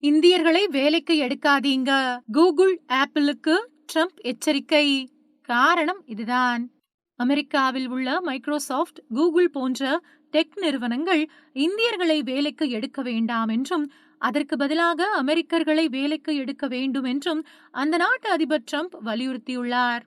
இந்தியர்களை வேலைக்கு எடுக்காதீங்க. கூகுள் ஆப்பிளுக்கு ட்ரம்ப் எச்சரிக்கை. காரணம் இதுதான். அமெரிக்காவில் உள்ள மைக்ரோசாஃப்ட் கூகுள் போன்ற டெக் நிறுவனங்கள் இந்தியர்களை வேலைக்கு எடுக்க வேண்டாம் என்றும் அதற்கு பதிலாக அமெரிக்கர்களை வேலைக்கு எடுக்க வேண்டும் என்றும் அந்த நாட்டு அதிபர் ட்ரம்ப் வலியுறுத்தியுள்ளார்.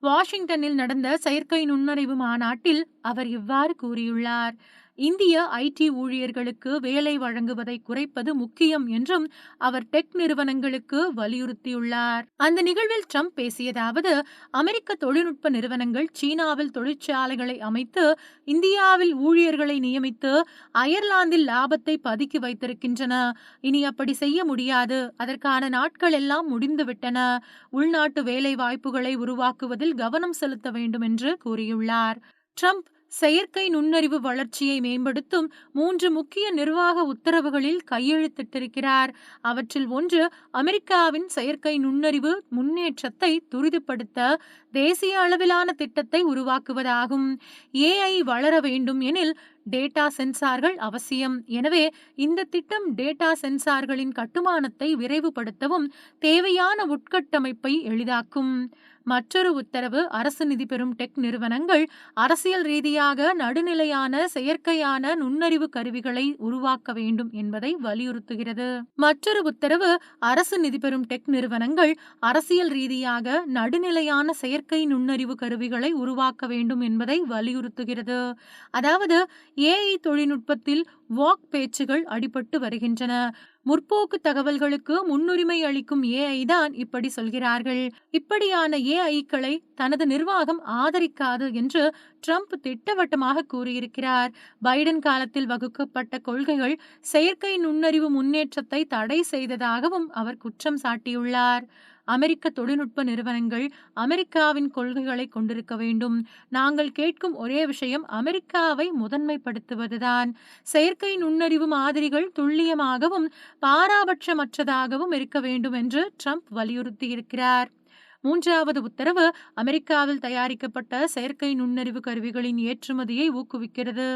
வாஷிங்டனில் நடந்த செயற்கை நுண்ணறிவு மாநாட்டில் அவர் இவ்வாறு கூறியுள்ளார். இந்திய ஐடி ஊழியர்களுக்கு வேலை வழங்குவதை குறைப்பது முக்கியம் என்றும் அவர் டெக் நிறுவனங்களுக்கு வலியுறுத்தியுள்ளார். அந்த நிகழ்வில் ட்ரம்ப் பேசியதாவது அமெரிக்க தொழில்நுட்ப நிறுவனங்கள் சீனாவில் தொழிற்சாலைகளை அமைத்து இந்தியாவில் ஊழியர்களை நியமித்து அயர்லாந்தில் லாபத்தை பதுக்கி வைத்திருக்கின்றன. இனி அப்படி செய்ய முடியாது. அதற்கான நாட்கள் எல்லாம் முடிந்துவிட்டன. உள்நாட்டு வேலை வாய்ப்புகளை உருவாக்குவதில் கவனம் செலுத்த வேண்டும் என்று கூறியுள்ளார். ட்ரம்ப் செயற்கை நுண்ணறிவு வளர்ச்சியை மேம்படுத்தும் மூன்று முக்கிய நிர்வாக உத்தரவுகளில் கையெழுத்திட்டிருக்கிறார். அவற்றில் ஒன்று அமெரிக்காவின் செயற்கை நுண்ணறிவு முன்னேற்றத்தை துரிதப்படுத்த தேசிய அளவிலான திட்டத்தை உருவாக்குவதாகும். ஏஐ வளர வேண்டும் எனில் டேட்டா சென்சார்கள் அவசியம். எனவே இந்த திட்டம் டேட்டா சென்சார்களின் கட்டுமானத்தை விரைவுபடுத்தவும் தேவையான உட்கட்டமைப்பை எளிதாக்கும். மற்றொரு உத்தரவு அரசு நிதி பெறும் டெக் நிறுவனங்கள் அரசியல் ரீதியாக நடுநிலையான செயற்கையான நுண்ணறிவு கருவிகளை உருவாக்க வேண்டும் என்பதை வலியுறுத்துகிறது. மற்றொரு உத்தரவு அரசு நிதி பெறும் டெக் நிறுவனங்கள் அரசியல் ரீதியாக நடுநிலையான செயற்கை நுண்ணறிவு கருவிகளை உருவாக்க வேண்டும் என்பதை வலியுறுத்துகிறது. அதாவது ஏஐ தொழில்நுட்பத்தில் வாக் பேச்சுகள் அடிபட்டு வருகின்றன. முற்போக்கு தகவல்களுக்கு முன்னுரிமை அளிக்கும் ஏஐ தான் இப்படி சொல்கிறார்கள். இப்படியான ஏஐக்களை தனது நிர்வாகம் ஆதரிக்காது என்று ட்ரம்ப் திட்டவட்டமாக கூறியிருக்கிறார். பைடன் காலத்தில் வகுக்கப்பட்ட கொள்கைகள் செயற்கை நுண்ணறிவு முன்னேற்றத்தை தடை செய்ததாகவும் அவர் குற்றம் சாட்டியுள்ளார். அமெரிக்க தொழில்நுட்ப நிறுவனங்கள் அமெரிக்காவின் கொள்கைகளை கொண்டிருக்க வேண்டும். நாங்கள் கேட்கும் ஒரே விஷயம் அமெரிக்காவை முதன்மைப்படுத்துவதுதான். செயற்கை நுண்ணறிவு மாதிரிகள் துல்லியமாகவும் பாராபட்சமற்றதாகவும் இருக்க வேண்டும் என்று ட்ரம்ப் வலியுறுத்தியிருக்கிறார். மூன்றாவது உத்தரவு அமெரிக்காவில் தயாரிக்கப்பட்ட செயற்கை நுண்ணறிவு கருவிகளின் ஏற்றுமதியை ஊக்குவிக்கிறது.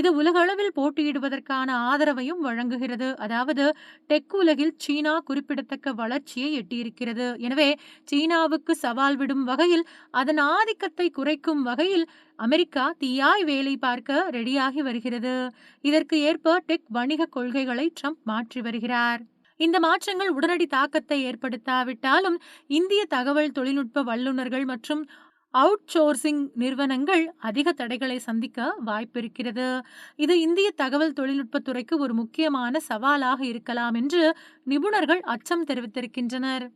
இது உலகளவில் போட்டியிடுவதற்கான ஆதரவையும் வழங்குகிறது. அதாவது டெக் உலகில் சீனா குறிப்பிடத்தக்க வளர்ச்சியை எட்டியிருக்கிறது. எனவே சீனாவுக்கு சவால் விடும் வகையில் அதன் ஆதிக்கத்தை குறைக்கும் வகையில் அமெரிக்கா தீயாய் வேலை பார்க்க ரெடியாகி வருகிறது. இதற்கு ஏற்ப டெக் வணிக கொள்கைகளை ட்ரம்ப் மாற்றி வருகிறார். இந்த மாற்றங்கள் உடனடி தாக்கத்தை ஏற்படுத்தாவிட்டாலும் இந்திய தகவல் தொழில்நுட்ப வல்லுநர்கள் மற்றும் அவுட் சோர்சிங் நிறுவனங்கள் அதிக தடைகளை சந்திக்க வாய்ப்பிருக்கிறது. இது இந்திய தகவல் தொழில்நுட்பத்துறைக்கு ஒரு முக்கியமான சவாலாக இருக்கலாம் என்று நிபுணர்கள் அச்சம் தெரிவித்திருக்கின்றனர்.